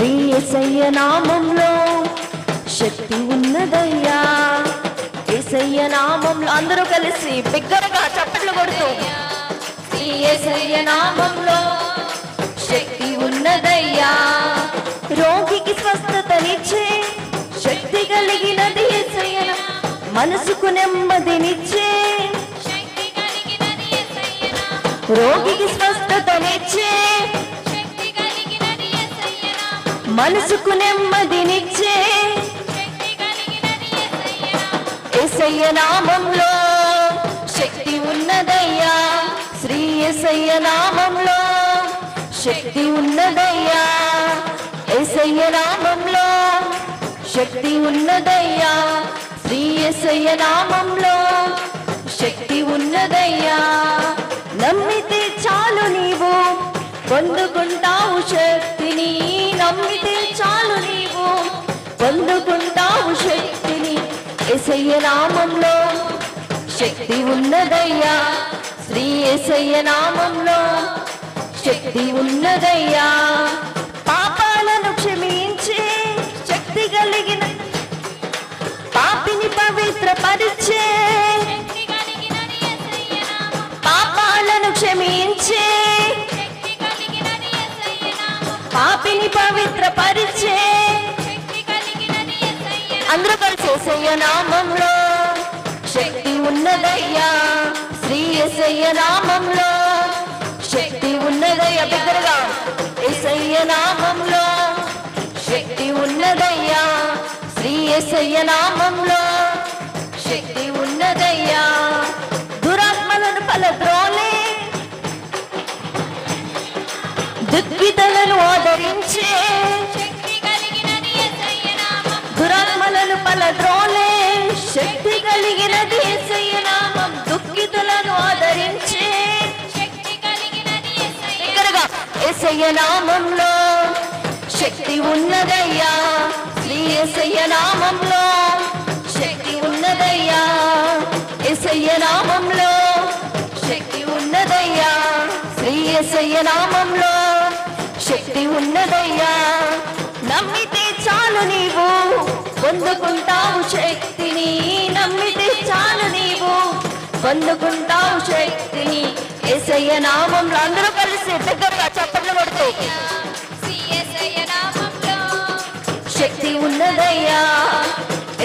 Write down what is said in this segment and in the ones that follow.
శ్రీ నామంలో శక్తి ఉన్నదయ్యా ఏసయ్య నామంలో అందరూ కలిసి బిగ్గరగా చప్పట్లు కొడుతూ శ్రీ ఏసయ్య నామంలో శక్తి ఉన్నదయ్యా రోగికి స్వస్థతనిచ్చే శక్తి కలిగినది ఏసయ్య మనసుకు నెమ్మదినిచ్చే. రోగికి స్వస్థతనిచ్చే మనసుకు నెమ్మదినిచ్చే ఎసయ్య నామంలో శక్తి ఉన్నదయ్యా. శ్రీ ఎసయ్య నామంలో శక్తి ఉన్నదయ్యా. ఎసయ్య నామంలో శక్తి ఉన్నదయ్యా. శ్రీ ఎసయ్య నామంలో శక్తి ఉన్నదయ్యా. నమ్మితే చాలు నీవు పొందుకుంటావు శక్తిని నమ్మితే చాలు నీవు పొందుకుంటావు శక్తిని ఎసయ్య నామంలో శక్తి ఉన్నదయ్యా శ్రీ ఎసయ్య నామంలో శక్తి ఉన్నదయ్యా పాపాలను క్షమించే శక్తి కలిగిన పాపిని యేసయ్య నామం. పాపాలను క్షమించే. పాపిని యేసయ్య నామం. అందరూ కలిసి నామంలో శక్తి ఉన్నదయ్యా. శ్రీ ఎసయ్య నామంలో శక్తి ఉన్నదయ్యా. బిగ్గరగా ఎసయ్య నామంలో శక్తి ఉన్నదయ్యా. శ్రీ ఎసయ్య నామంలో శక్తి ఉన్నదయ్యా. దురాత్మలను పలద్రోలే. దుఃఖితలను ఆదరించే. దురాత్మలను శక్తి కలిగిన యేసయ్య నామం దుఃఖితులను ఆదరించే. శక్తి కలిగిన యేసయ్య దగ్గరగా యేసయ్య నామంలో శక్తి ఉన్నదయ్యా. శ్రీ యేసయ్య నామంలో శక్తి ఉన్నదయ్యా. యేసయ్య నామంలో శక్తి ఉన్నదయ్యా. శ్రీ యేసయ్య నామంలో శక్తి ఉన్నదయ్యా. నమ్మి చాలు నీవు. పొందుకుంటావు శక్తిని నమ్మితే చాలు నీవు. పొందుకుంటావు శక్తిని ఏసయ్య నామంలో అందరూ కలిసి దగ్గరగా చప్పట్లు కొడుతూ. శక్తి ఉన్నదయ్యా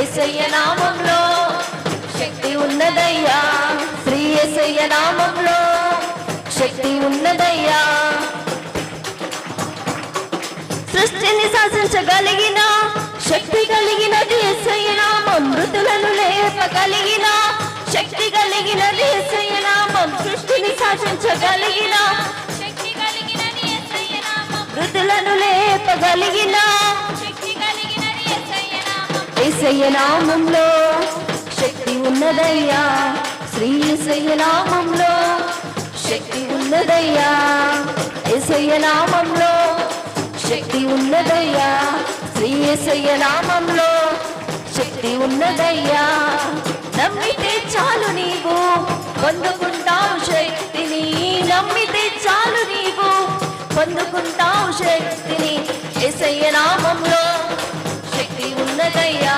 ఏసయ్య నామంలో. శక్తి ఉన్నదయ్యా శ్రీ ఏసయ్య నామంలో. శక్తి ఉన్నదయ్యా. సృష్టిని శాసించగలిగిన శక్తి కలిగినది ఏసయ్య నామం మృతులను లేపగలిగిన శక్తి కలిగినది ఏసయ్య నామం సృష్టిని శాసించగలిగిన. మృతులను లేపగలిగిన నామంలో శక్తి ఉన్నదయ్యా శ్రీ నామంలో శక్తి ఉన్నదయ్యా నామంలో శక్తి ఉన్నదయ్యా. శ్రీ ఏసయ్య నామంలో శక్తి ఉన్నదయ్యా. నమ్మితే చాలు నీవు పొందుకుంటావు శక్తిని. నమ్మితే చాలు నీవు పొందుకుంటావు శక్తిని. ఏసయ్య నామంలో శక్తి ఉన్నదయ్యా.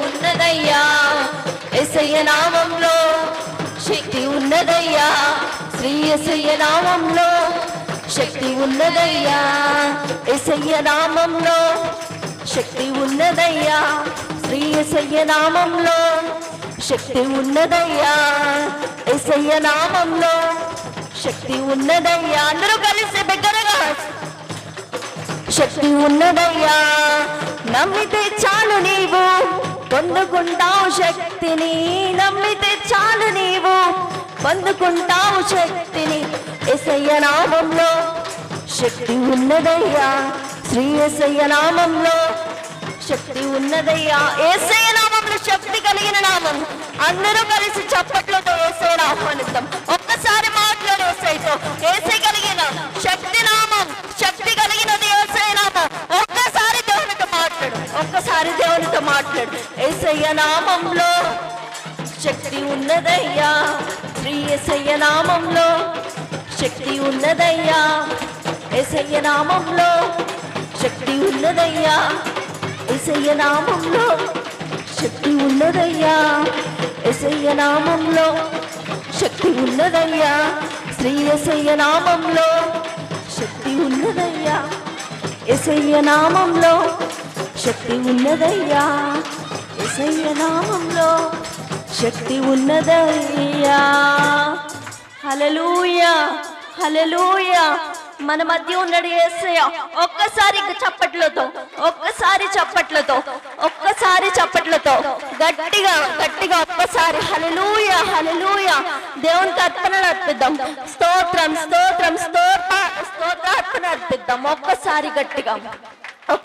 ఉన్నదయ్యా. ఎసయ్య నామంలో శక్తి ఉన్నదయ్యా. శ్రీ ఎసయ్య నామంలో శక్తి ఉన్నదయ్యా. ఎసయ్య నామంలో శక్తి ఉన్నదయ్యా. శ్రీ ఎసయ్య నామంలో శక్తి ఉన్నదయ్యా. ఎసయ్య నామంలో శక్తి ఉన్నదయ్యా. అందరూ కలిసి బిగ్గరగా శక్తి ఉన్నదయ్యా. నమ్మితే చాలు నీవు. పొందుకుంటావు శక్తిని నమ్మితే చాలు నీవు. పొందుకుంటావు శక్తిని ఎసయ్య నామంలో. శక్తి ఉన్నదయ్యా శ్రీ ఎసయ్య నామంలో. శక్తి ఉన్నదయ్యా ఏసయ్య నామంలో శక్తి కలిగిన నామం. అందరూ కలిసి చప్పట్లతో ఏసయ్యను ఆహ్వానిద్దాం ఒక్కసారి మాట్లాడు ఏసైతో ఏసై మాట్లాడు. ఏసయ్య నామంలో శక్తి ఉన్నదయ్యా. శ్రీ ఎసయ్య నామంలో శక్తి ఉన్నదయ్యా. ఏసయ్య నామంలో శక్తి ఉన్నదయ్యా. ఏసయ్య నామంలో శక్తి ఉన్నదయ్యా. ఏసయ్య నామంలో శక్తి ఉన్నదయ్యా. శ్రీ ఎసయ్య నామంలో శక్తి ఉన్నదయ్యా. ఎసయ్య నామంలో శక్తి ఉన్నదయ్యా. ఎసయ్య నామంలో శక్తి ఉన్నదయ్యా. హలలూయ హలలూయ మన మధ్య ఉన్నాడు ఏసయ్య. ఒక్కసారి చప్పట్లతో ఒక్కసారి చప్పట్లతో ఒక్కసారి చప్పట్లతో గట్టిగా గట్టిగా ఒక్కసారి హల్లెలూయా హల్లెలూయా. దేవునికి అర్పణలు అర్పిద్దాం. స్తోత్రం స్తోత్రం స్తోత్ర స్తోత్రార్పణ అర్పిద్దాం. ఒక్కసారి గట్టిగా.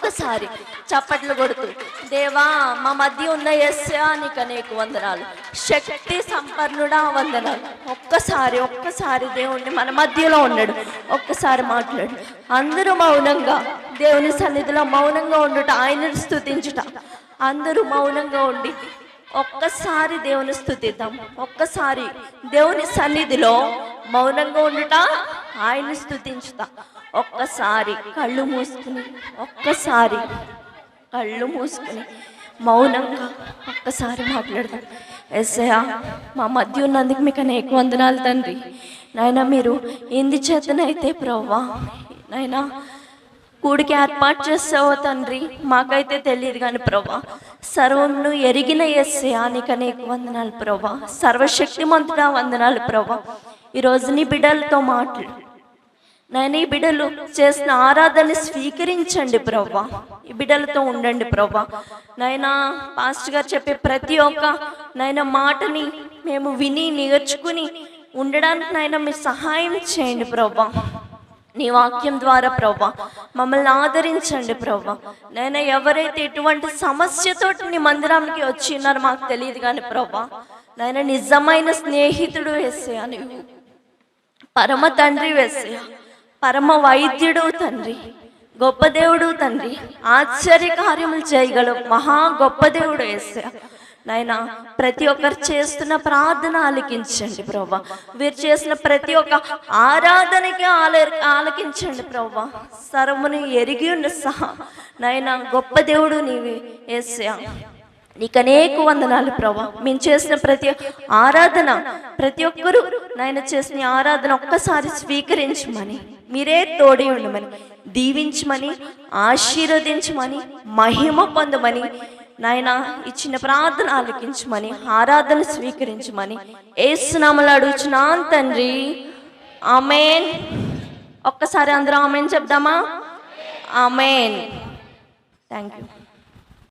ఒక్కసారి చప్పట్లు కొడుతూ దేవా మా మధ్య ఉన్న ఎస్యా నీకు అనేక వందనాలు. శక్తి సంపన్నుడా వందనాలు. ఒక్కసారి ఒక్కసారి దేవుణ్ణి మన మధ్యలో ఉన్నాడు ఒక్కసారి మాట్లాడు. అందరూ మౌనంగా దేవుని సన్నిధిలో మౌనంగా ఉండుట ఆయనను స్థుతించుట అందరూ మౌనంగా ఉండి ఒక్కసారి దేవుని స్థుతిద్దాం ఒక్కసారి దేవుని సన్నిధిలో మౌనంగా ఉండుట ఆయన్ని స్థుతించుతా ఒక్కసారి కళ్ళు మూసుకుని ఒక్కసారి కళ్ళు మూసుకుని మౌనంగా ఒక్కసారి మాట్లాడదాం ఎస్ఐయా మా మధ్య ఉన్నందుకు మీకు అనేక వందనాలు తండ్రి. నాయన మీరు ఎందు చేతనైతే ప్రవ్వా నాయనా కూడికి ఏర్పాటు చేసావో తండ్రి మాకైతే తెలియదు కానీ ప్రభా సర్వంను ఎరిగిన ఎస్సయా నీకు అనేక వందనాలు ప్రభా సర్వశక్తిమంతుడా వందనాలు ప్రభా ఈరోజు నీ బిడ్డలతో మాట్లాడు. నేను ఈ బిడ్డలు చేసిన ఆరాధన స్వీకరించండి ప్రవ్వా. ఈ బిడ్డలతో ఉండండి ప్రవ్వా. నాయనా పాస్టర్ గారు చెప్పే ప్రతి ఒక్క నాయన మాటని మేము విని నేర్చుకుని ఉండడానికి నాయన మీరు సహాయం చేయండి ప్రవ్వా. నీ వాక్యం ద్వారా ప్రవ్వా. మమ్మల్ని ఆదరించండి ప్రవ్వా. నేను ఎవరైతే ఎటువంటి సమస్యతో నీ మందిరానికి వచ్చిన్నారో మాకు తెలియదు కానీ ప్రవ్వా. నాయన నిజమైన స్నేహితుడు వేసేయా అని పరమ తండ్రి వేసేయా పరమ వైద్యుడు తండ్రి గొప్ప దేవుడు తండ్రి ఆశ్చర్య కార్యములు చేయగల మహా గొప్ప దేవుడు వేసయ్య నాయన ప్రతి ఒక్కరు చేస్తున్న ప్రార్థన ఆలకించండి ప్రభా. వీరు చేసిన ప్రతి ఒక్క ఆరాధనకి ఆల ఆలకించండి ప్రభా. సర్వముని ఎరిగి ఉన్న సహా నాయన గొప్ప దేవుడు నీవి ఏసయ్య నీకు అనేక వందనాలు ప్రభా. మేము చేసిన ప్రతి ఆరాధన ప్రతి ఒక్కరూ నాయన చేసిన ఆరాధన ఒక్కసారి స్వీకరించమని మీరే తోడి ఉండమని దీవించమని ఆశీర్వదించమని మహిమ పొందమని నాయన ఇచ్చిన ప్రార్థన ఆలకించమని ఆరాధన స్వీకరించమని ఏసునామలు అడుగుచున్నాను తండ్రి. ఆమెన్. ఒక్కసారి అందరం ఆమెన్ చెప్దామా? ఆమెన్. Thank you